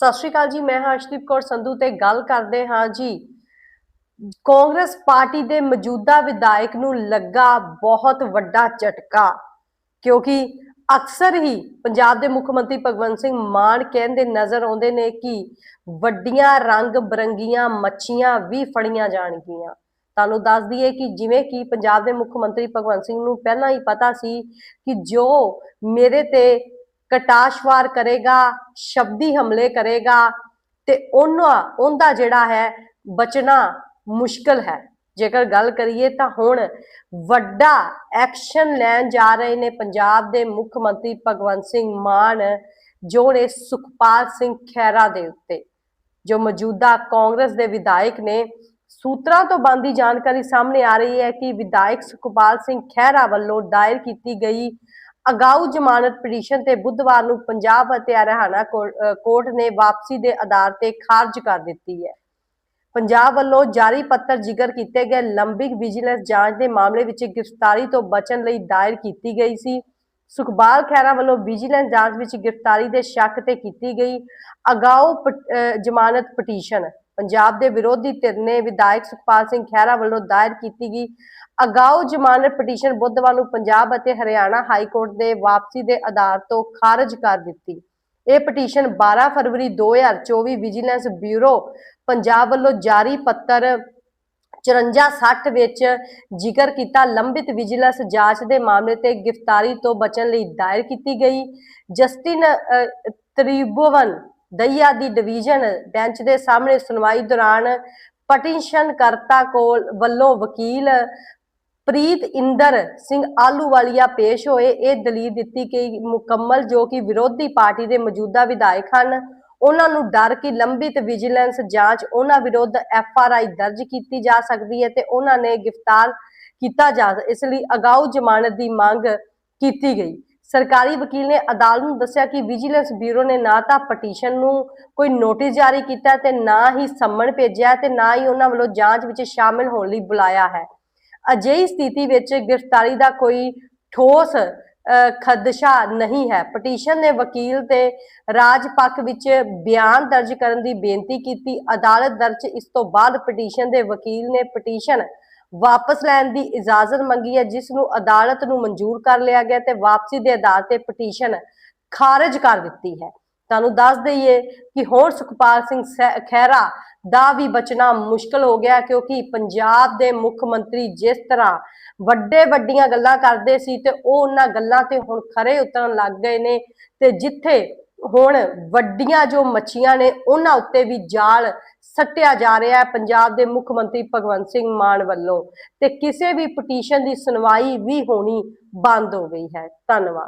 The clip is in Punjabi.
ਸਤਿ ਸ਼੍ਰੀ ਅਕਾਲ ਜੀ, ਮੈਂ ਹਰਸ਼ਦੀਪ ਕੌਰ ਸੰਧੂ ਤੇ ਗੱਲ ਕਰਦੇ ਹਾਂ ਜੀ। ਕਾਂਗਰਸ ਪਾਰਟੀ ਦੇ ਮੌਜੂਦਾ ਵਿਧਾਇਕ ਨੂੰ ਲੱਗਾ ਬਹੁਤ ਵੱਡਾ ਝਟਕਾ, ਕਿਉਂਕਿ ਅਕਸਰ ਹੀ ਪੰਜਾਬ ਦੇ ਮੁੱਖ ਮੰਤਰੀ ਭਗਵੰਤ ਸਿੰਘ ਮਾਨ ਕਹਿੰਦੇ ਨਜ਼ਰ ਆਉਂਦੇ ਨੇ ਕਿ ਵੱਡੀਆਂ ਰੰਗ ਬਰੰਗੀਆਂ ਮੱਛੀਆਂ ਵੀ ਫੜੀਆਂ ਜਾਣਗੀਆਂ। ਤੁਹਾਨੂੰ ਦੱਸ ਦਈਏ ਕਿ ਜਿਵੇਂ ਕਿ ਪੰਜਾਬ ਦੇ ਮੁੱਖ ਮੰਤਰੀ ਭਗਵੰਤ ਸਿੰਘ ਨੂੰ ਪਹਿਲਾਂ ਹੀ ਪਤਾ ਸੀ ਕਿ ਜੋ ਮੇਰੇ ਤੇ ਕਟਾਸ਼ਵਾਰ ਕਰੇਗਾ, ਸ਼ਬਦੀ ਹਮਲੇ ਕਰੇਗਾ ਤੇ ਉਹਨਾਂ, ਉਹਦਾ ਜਿਹੜਾ ਹੈ ਬਚਣਾ ਮੁਸ਼ਕਲ ਹੈ। ਜੇਕਰ ਗੱਲ ਕਰੀਏ ਤਾਂ ਹੁਣ ਵੱਡਾ ਐਕਸ਼ਨ ਲੈਣ ਜਾ ਰਹੇ ਨੇ ਪੰਜਾਬ ਦੇ ਮੁੱਖ ਮੰਤਰੀ ਭਗਵੰਤ ਸਿੰਘ ਮਾਨ, ਜੋ ਨੇ ਸੁਖਪਾਲ ਸਿੰਘ ਖਹਿਰਾ ਦੇ ਉੱਤੇ, ਜੋ ਮੌਜੂਦਾ ਕਾਂਗਰਸ ਦੇ ਵਿਧਾਇਕ ਨੇ। ਸੂਤਰਾਂ ਤੋਂ ਬੰਦੀ ਜਾਣਕਾਰੀ ਸਾਹਮਣੇ ਆ ਰਹੀ ਹੈ ਕਿ ਵਿਧਾਇਕ ਸੁਖਪਾਲ ਸਿੰਘ ਖਹਿਰਾ ਵੱਲੋਂ ਦਾਇਰ ਕੀਤੀ ਗਈ ਅਗਾਊ ਜ਼ਮਾਨਤ ਪਟੀਸ਼ਨ ਤੇ ਬੁੱਧਵਾਰ ਨੂੰ ਪੰਜਾਬ ਅਤੇ ਹਰਿਆਣਾ ਕੋਰਟ ਨੇ ਵਾਪਸੀ ਦੇ ਆਧਾਰ ਤੇ ਖਾਰਜ ਕਰ ਦਿੱਤੀ ਹੈ। ਪੰਜਾਬ ਵੱਲੋਂ ਜਾਰੀ ਪੱਤਰ ਜ਼ਿਕਰ ਕੀਤੇ ਗਏ ਲੰਬਿਕ ਵਿਜੀਲੈਂਸ ਜਾਂਚ ਦੇ ਮਾਮਲੇ ਵਿੱਚ ਗ੍ਰਿਫਤਾਰੀ ਤੋਂ ਬਚਣ ਲਈ ਦਾਇਰ ਕੀਤੀ ਗਈ ਸੀ। ਸੁਖਬਾਲ ਖਹਿਰਾ ਵੱਲੋਂ ਵਿਜੀਲੈਂਸ ਜਾਂਚ ਵਿੱਚ ਗ੍ਰਿਫਤਾਰੀ ਦੇ ਸ਼ੱਕ ਤੇ ਕੀਤੀ ਗਈ ਅਗਾਊ ਪਟ- ਜ਼ਮਾਨਤ ਪਟੀਸ਼ਨ। ਪੰਜਾਬ ਦੇ ਵਿਰੋਧੀ ਧਿਰ ਨੇ ਵਿਧਾਇਕ ਸੁਖਪਾਲ ਸਿੰਘ ਖਹਿਰਾ ਵੱਲੋਂ ਦਾਇਰ ਕੀਤੀ ਗਈ ਅਗਾਊ ਜ਼ਮਾਨਤ ਪਟੀਸ਼ਨ ਬੁੱਧਵਾਰ ਨੂੰ ਪੰਜਾਬ ਅਤੇ ਹਰਿਆਣਾ ਹਾਈ ਕੋਰਟ ਦੇ ਵਾਪਸੀ ਦੇ ਆਧਾਰ ਤੋਂ ਖਾਰਜ ਕਰ ਦਿੱਤੀ। ਇਹ ਪਟੀਸ਼ਨ 12 ਫਰਵਰੀ 2024 ਵਿਜੀਲੈਂਸ ਬਿਊਰੋ ਪੰਜਾਬ ਵੱਲੋਂ ਜਾਰੀ ਪੱਤਰ 5460 ਵਿੱਚ ਜ਼ਿਕਰ ਕੀਤਾ। ਲੰਬਿਤ ਵਿਜੀਲੈਂਸ ਜਾਂਚ ਦੇ ਮਾਮਲੇ ਤੇ ਗ੍ਰਿਫਤਾਰੀ ਤੋਂ ਬਚਣ ਲਈ ਦਾਇਰ ਕੀਤੀ ਗਈ। ਜਸਟਿਨ ਤ੍ਰਿਭੁਵਨ ਦਈਆ ਦੀ ਡਿਵੀਜ਼ਨ ਬੈਂਚ ਦੇ ਸਾਹਮਣੇ ਸੁਣਵਾਈ ਦੌਰਾਨ ਪਟੀਸ਼ਨਕਰਤਾ ਕੋਲ ਵੱਲੋਂ ਵਕੀਲ ਪ੍ਰੀਤ ਇੰਦਰ ਸਿੰਘ ਆਲੂਵਾਲੀਆ ਪੇਸ਼ ਹੋਏ। ਇਹ ਦਲੀਲ ਦਿੱਤੀ ਕਿ ਮੁਕੰਮਲ ਜੋ ਕਿ ਵਿਰੋਧੀ ਪਾਰਟੀ ਦੇ ਮੌਜੂਦਾ ਵਿਧਾਇਕ ਹਨ, ਉਹਨਾਂ ਨੂੰ ਡਰ ਕਿ ਲੰਬਿਤ ਵਿਜੀਲੈਂਸ ਜਾਂਚ ਉਹਨਾਂ ਵਿਰੁੱਧ ਐਫ ਆਰ ਆਈ ਦਰਜ ਕੀਤੀ ਜਾ ਸਕਦੀ ਹੈ ਤੇ ਉਹਨਾਂ ਨੇ ਗ੍ਰਿਫਤਾਰ ਕੀਤਾ ਜਾ, ਇਸ ਲਈ ਅਗਾਊ ਜ਼ਮਾਨਤ ਦੀ ਮੰਗ ਕੀਤੀ ਗਈ। ਸਰਕਾਰੀ ਵਕੀਲ ਨੇ ਅਦਾਲਤ ਨੂੰ ਦੱਸਿਆ ਕਿ ਵਿਜੀਲੈਂਸ ਬਿਊਰੋ ਨੇ ਨਾ ਤਾਂ ਪਟੀਸ਼ਨ ਨੂੰ ਕੋਈ ਨੋਟਿਸ ਜਾਰੀ ਕੀਤਾ ਤੇ ਨਾ ਹੀ ਸੰਮਣ ਭੇਜਿਆ ਤੇ ਨਾ ਹੀ ਉਹਨਾਂ ਵੱਲੋਂ ਜਾਂਚ ਵਿੱਚ ਸ਼ਾਮਿਲ ਹੋਣ ਲਈ ਬੁਲਾਇਆ ਹੈ। ਅਜਿਹੀ ਸਥਿਤੀ ਵਿੱਚ ਗ੍ਰਿਫਤਾਰੀ ਦਾ ਕੋਈ ਠੋਸ ਖਦਸ਼ਾ ਨਹੀਂ ਹੈ। ਪਟੀਸ਼ਨ ਨੇ ਵਕੀਲ ਤੇ ਰਾਜ ਪੱਖ ਵਿੱਚ ਬਿਆਨ ਦਰਜ ਕਰਨ ਦੀ ਬੇਨਤੀ ਕੀਤੀ। ਅਦਾਲਤ ਦਰਜ ਇਸ ਤੋਂ ਬਾਅਦ ਪਟੀਸ਼ਨ ਦੇ ਵਕੀਲ ਨੇ ਪਟੀਸ਼ਨ ਵਾਪਸ ਲੈਣ ਦੀ ਇਜਾਜ਼ਤ ਮੰਗੀ ਹੈ, ਜਿਸ ਨੂੰ ਅਦਾਲਤ ਨੂੰ ਮਨਜ਼ੂਰ ਕਰ ਲਿਆ ਗਿਆ ਤੇ ਵਾਪਸੀ ਦੇ ਆਧਾਰ ਤੇ ਪਟੀਸ਼ਨ ਖਾਰਜ ਕਰ ਦਿੱਤੀ ਹੈ। ਤੁਹਾਨੂੰ ਦੱਸ ਦਈਏ ਕਿ ਹੁਣ ਸੁਖਪਾਲ ਸਿੰਘ ਖਹਿਰਾ ਦਾ ਵੀ ਬਚਣਾ ਮੁਸ਼ਕਲ ਹੋ ਗਿਆ, ਕਿਉਂਕਿ ਪੰਜਾਬ ਦੇ ਮੁੱਖ ਮੰਤਰੀ ਜਿਸ ਤਰ੍ਹਾਂ ਵੱਡੇ ਵੱਡੀਆਂ ਗੱਲਾਂ ਕਰਦੇ ਸੀ ਤੇ ਉਹ ਉਹਨਾਂ ਗੱਲਾਂ ਤੇ ਹੁਣ ਖਰੇ ਉਤਰਨ ਲੱਗ ਗਏ ਨੇ ਤੇ ਜਿੱਥੇ ਹੁਣ ਵੱਡੀਆਂ ਜੋ ਮੱਛੀਆਂ ਨੇ, ਉਹਨਾਂ ਉੱਤੇ ਵੀ ਜਾਲ ਸੱਟਿਆ ਜਾ ਰਿਹਾ ਹੈ ਪੰਜਾਬ ਦੇ ਮੁੱਖ ਮੰਤਰੀ ਭਗਵੰਤ ਸਿੰਘ ਮਾਨ ਵੱਲੋਂ ਤੇ ਕਿਸੇ ਵੀ ਪਟੀਸ਼ਨ ਦੀ ਸੁਣਵਾਈ ਵੀ ਹੋਣੀ ਬੰਦ ਹੋ ਗਈ ਹੈ। ਧੰਨਵਾਦ।